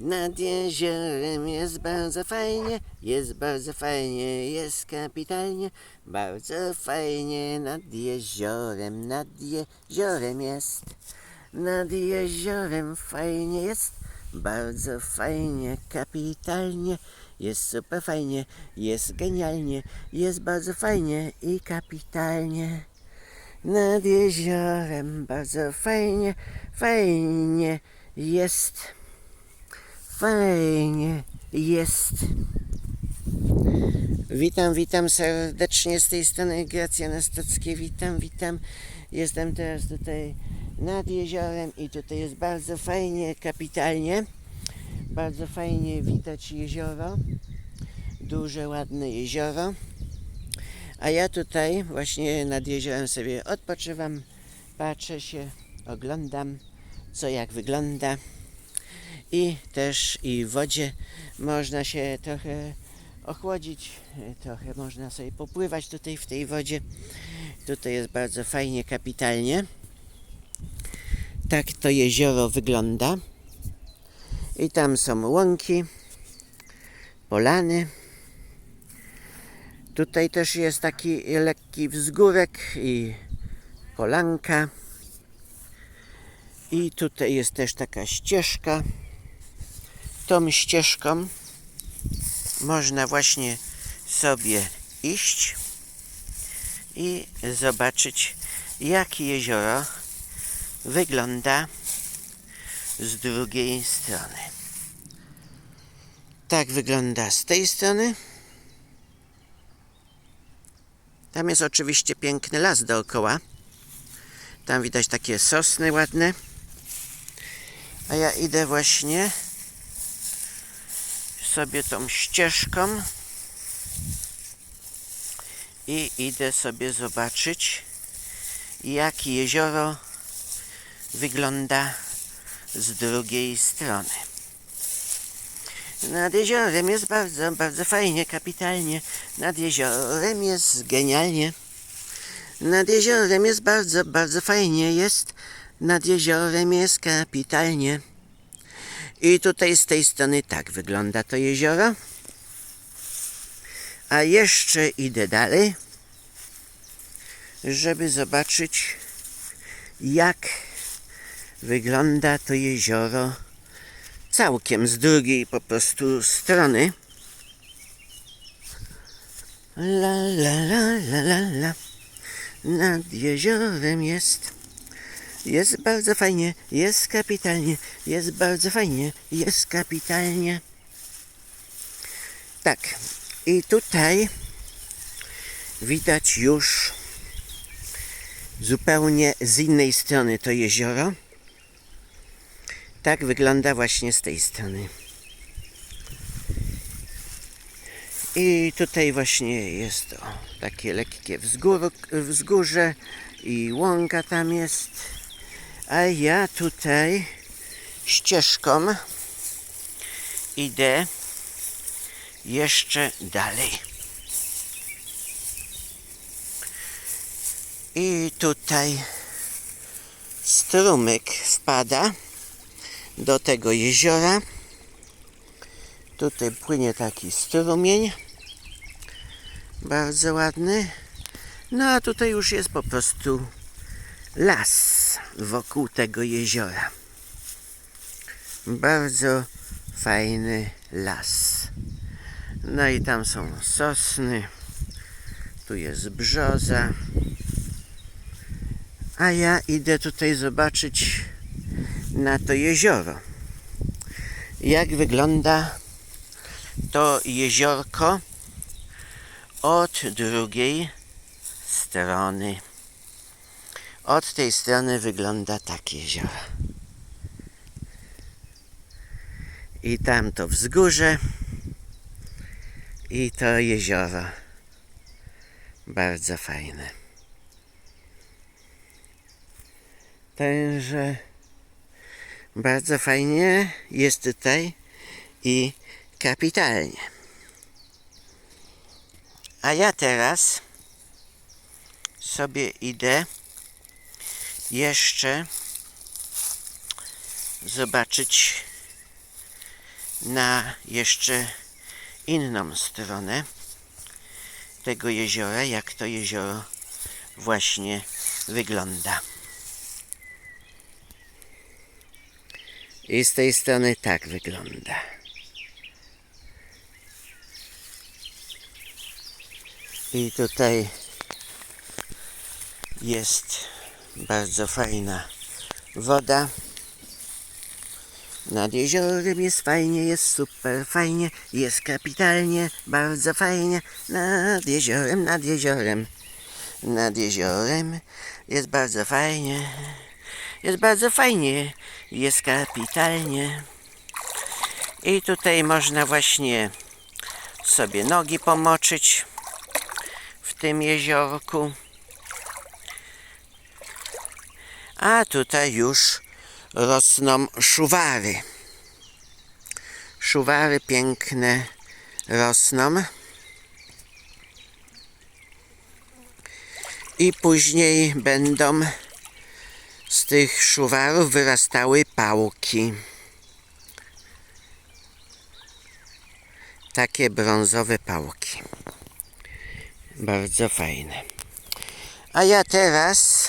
Nad jeziorem jest bardzo fajnie, jest bardzo fajnie, jest kapitalnie, bardzo fajnie nad jeziorem, nad jeziorem jest. Nad jeziorem fajnie jest, bardzo fajnie, kapitalnie, jest super fajnie, jest genialnie, jest bardzo fajnie i kapitalnie. Nad jeziorem bardzo fajnie, fajnie jest. Fajnie jest. Witam, witam serdecznie z tej strony Gracjana Stockie. Witam, witam. Jestem teraz tutaj nad jeziorem i tutaj jest bardzo fajnie, kapitalnie. Bardzo fajnie widać jezioro. Duże, ładne jezioro. A ja tutaj właśnie nad jeziorem sobie odpoczywam, patrzę się, oglądam, co jak wygląda. I też i w wodzie można się trochę ochłodzić, trochę można sobie popływać tutaj w tej wodzie. Tutaj jest bardzo fajnie, kapitalnie. Tak to jezioro wygląda. I tam są łąki, polany. Tutaj też jest taki lekki wzgórek i polanka. I tutaj jest też taka ścieżka. Tą ścieżką można właśnie sobie iść i zobaczyć, jak jezioro wygląda z drugiej strony. Tak wygląda z tej strony. Tam jest oczywiście piękny las dookoła. Tam widać takie sosny ładne. A ja idę właśnie sobie tą ścieżką i idę sobie zobaczyć, jak jezioro wygląda z drugiej strony. Nad jeziorem jest bardzo, bardzo fajnie, kapitalnie. Nad jeziorem jest genialnie. Nad jeziorem jest bardzo, bardzo fajnie. Jest nad jeziorem jest kapitalnie. I tutaj z tej strony tak wygląda to jezioro. A jeszcze idę dalej, żeby zobaczyć, jak wygląda to jezioro całkiem z drugiej po prostu strony. La la la la la la. Nad jeziorem jest. Jest bardzo fajnie, jest kapitalnie, jest bardzo fajnie, jest kapitalnie. Tak, i tutaj widać już zupełnie z innej strony to jezioro. Tak wygląda właśnie z tej strony. I tutaj właśnie jest to takie lekkie wzgór, wzgórze i łąka tam jest. A ja tutaj ścieżką idę jeszcze dalej. I tutaj strumyk wpada do tego jeziora. Tutaj płynie taki strumień. Bardzo ładny. No a tutaj już jest po prostu las wokół tego jeziora. Bardzo fajny las. No i tam są sosny. Tu jest brzoza. A ja idę tutaj zobaczyć na to jezioro. Jak wygląda to jeziorko od drugiej strony. Od tej strony wygląda tak jezioro. I tam to wzgórze i to jezioro. Bardzo fajne. Także bardzo fajnie jest tutaj i kapitalnie. A ja teraz sobie idę jeszcze zobaczyć na jeszcze inną stronę tego jeziora, jak to jezioro właśnie wygląda. I z tej strony tak wygląda. I tutaj jest bardzo fajna woda. Nad jeziorem jest fajnie, jest super fajnie, jest kapitalnie, bardzo fajnie. Nad jeziorem, nad jeziorem, nad jeziorem jest bardzo fajnie, jest bardzo fajnie, jest kapitalnie. I tutaj można właśnie sobie nogi pomoczyć w tym jeziorku. A tutaj już rosną szuwary. Szuwary piękne rosną. I później będą z tych szuwarów wyrastały pałki. Takie brązowe pałki. Bardzo fajne. A ja teraz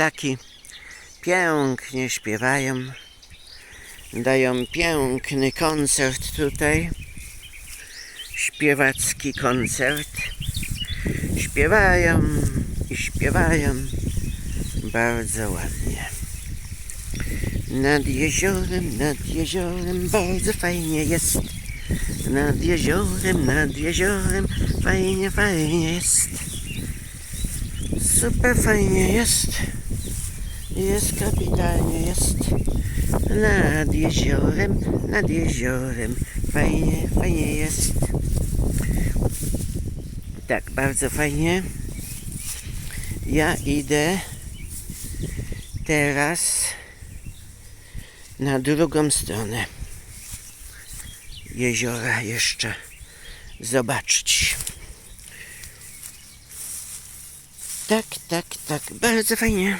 ptaki pięknie śpiewają. Dają piękny koncert tutaj. Śpiewacki koncert. Śpiewają i śpiewają bardzo ładnie. Nad jeziorem, nad jeziorem bardzo fajnie jest. Nad jeziorem, nad jeziorem fajnie, fajnie jest. Super fajnie jest. Jest kapitalnie, jest nad jeziorem, nad jeziorem. Fajnie, fajnie jest. Tak, bardzo fajnie. Ja idę teraz na drugą stronę jeziora jeszcze zobaczyć. Tak, tak, tak, bardzo fajnie.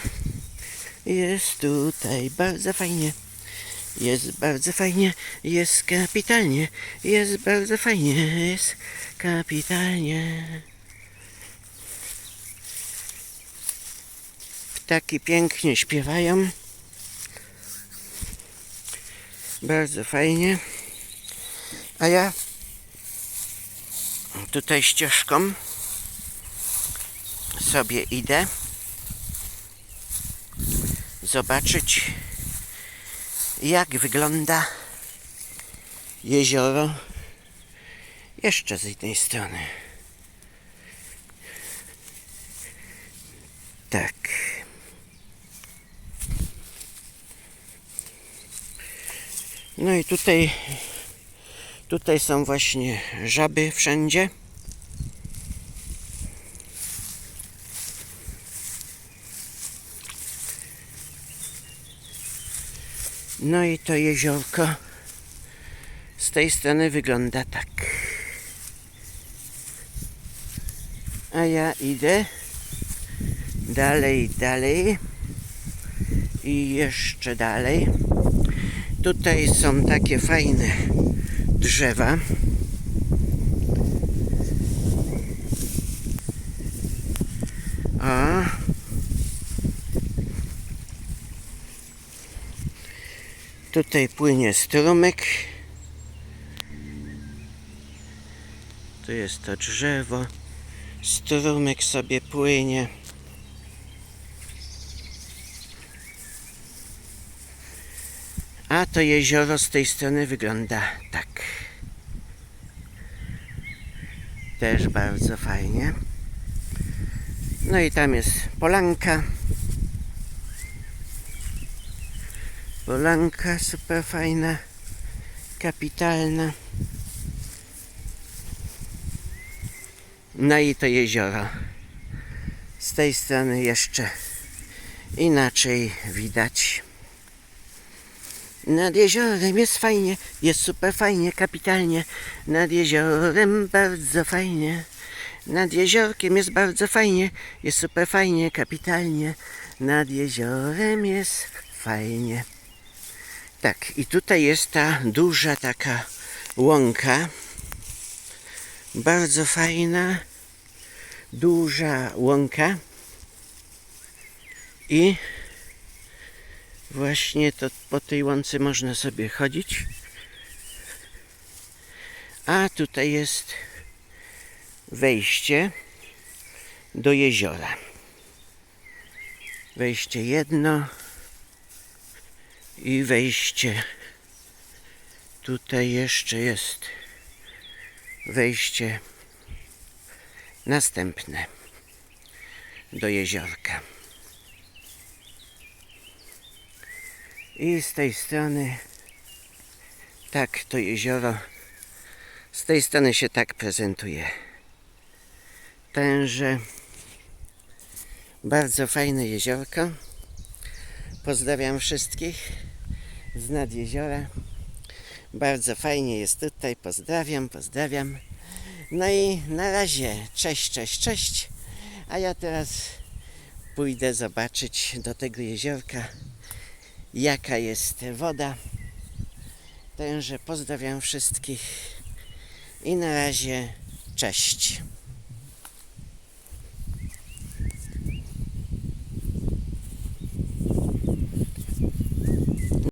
Jest tutaj bardzo fajnie. Jest bardzo fajnie, jest kapitalnie, jest bardzo fajnie, jest kapitalnie. Ptaki pięknie śpiewają. Bardzo fajnie. A ja tutaj ścieżką sobie idę zobaczyć jak wygląda jezioro jeszcze z jednej strony. Tak. No i tutaj tutaj są właśnie żaby wszędzie. No i to jeziorko z tej strony wygląda tak. A ja idę dalej, dalej i jeszcze dalej. Tutaj są takie fajne drzewa. A Tutaj płynie strumyk. Tu jest to drzewo. Strumyk sobie płynie. A to jezioro z tej strony wygląda tak. Też bardzo fajnie. No i tam jest polanka. Polanka super fajna. Kapitalna. No i to jezioro. Z tej strony jeszcze inaczej widać. Nad jeziorem jest fajnie, jest super fajnie, kapitalnie. Nad jeziorem bardzo fajnie. Nad jeziorkiem jest bardzo fajnie, jest super fajnie, kapitalnie. Nad jeziorem jest fajnie. Tak, i tutaj jest ta duża taka łąka. Bardzo fajna, duża łąka. I właśnie to po tej łące można sobie chodzić. A tutaj jest wejście do jeziora. Wejście jedno i wejście. Tutaj jeszcze jest wejście następne do jeziorka. I z tej strony tak to jezioro z tej strony się tak prezentuje. Tęże bardzo fajne jeziorko. Pozdrawiam wszystkich z nad jeziora. Bardzo fajnie jest tutaj. Pozdrawiam, pozdrawiam. No i na razie cześć, cześć, cześć. A ja teraz pójdę zobaczyć do tego jeziorka, jaka jest woda. Także pozdrawiam wszystkich i na razie cześć.